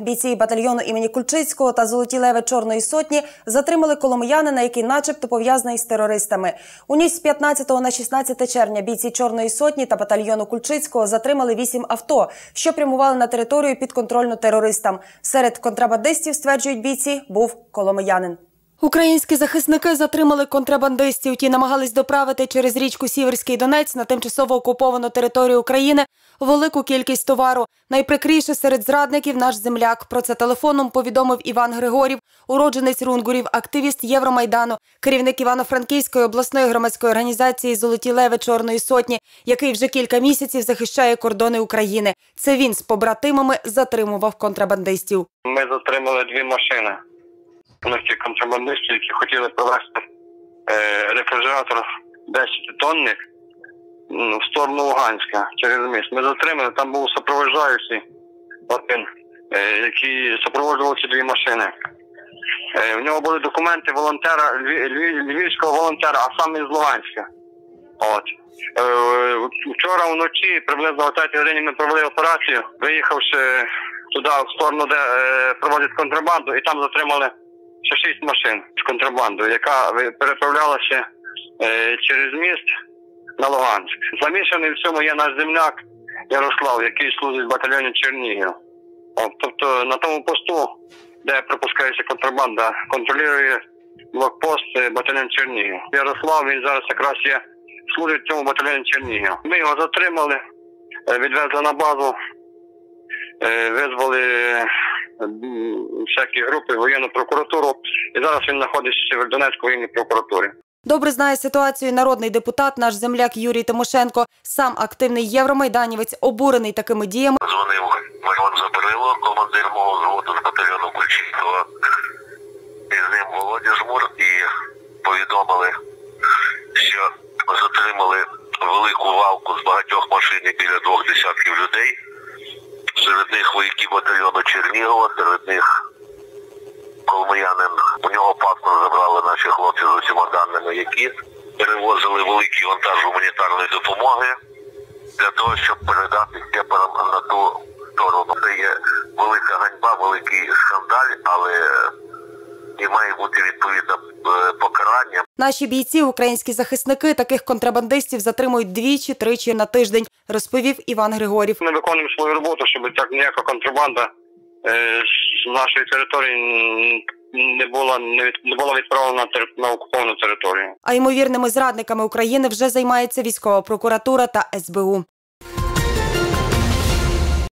Бійці батальйону імені Кульчицького та Золоті леви Чорної сотні затримали коломиянина, який, начебто, пов'язаний з терористами. У ніч з 15 на 16 червня бійці Чорної сотні та батальйону Кульчицького затримали вісім авто, що прямували на територію підконтрольну терористам. Серед контрабандистів, стверджують бійці, був коломиянин. Українські захисники затримали контрабандистів. Ті намагались доправити через річку Сіверський Донець на тимчасово окуповану територію України велику кількість товару. Найприкріше серед зрадників наш земляк. Про це телефоном повідомив Іван Григорів, уродженець Рунгурів, активіст Євромайдану, керівник Івано-Франківської обласної громадської організації Золоті леви Чорної сотні, який вже кілька місяців захищає кордони України. Це він з побратимами затримував контрабандистів. Ми затримали дві машини. Ті контрабандисти, які хотіли провести е, рефрижератор 10 тонник м, в сторону Луганська через міст. Ми затримали, там був супроводжаючий один, е, який супроводжував ці дві машини. Е, в нього були документи волонтера, львів, львів, львівського волонтера, а саме з Луганська. От. Е, вчора вночі, приблизно о 3 годині ми провели операцію, виїхавши туди, в сторону, де проводять контрабанду, і там затримали ще шість машин з контрабандою, яка переправлялася через міст на Луганськ. Замішаний в цьому є наш земляк Ярослав, який служить в батальйоні Чернігів. Тобто на тому посту, де пропускається контрабанда, контролює блокпост е, батальйон Чернігів. Ярослав він зараз якраз є служить в цьому батальйоні Чернігів. Ми його затримали, е, відвезли на базу, е, визвали всякі групи воєнну прокуратуру, і зараз він знаходиться в Донецькій воєнній прокуратурі. Добре знає ситуацію народний депутат, наш земляк Юрій Тимошенко, сам активний євромайданівець, обурений такими діями. Дзвонив Мирон Забрило, командир мого взводу з батальйону Кульчицького. І ним Володя Жмур і повідомили, що затримали велику валку з багатьох машин біля двох десятків людей. Серед них вояки батальйону Чернігова, серед них коломиянин. У нього паспорт забрали наші хлопці з даними, які перевозили великий вантаж гуманітарної допомоги для того, щоб передати степорам на ту сторону. Це є велика ганьба, великий скандаль, але і має бути відповідне е, покарання. Наші бійці, українські захисники, таких контрабандистів затримують двічі-тричі на тиждень, розповів Іван Григорів. Ми виконуємо свою роботу, щоб так ніяка контрабанда е, з нашої території не була не, від, не була відправлена на, окуповану територію. А ймовірними зрадниками України вже займається військова прокуратура та СБУ.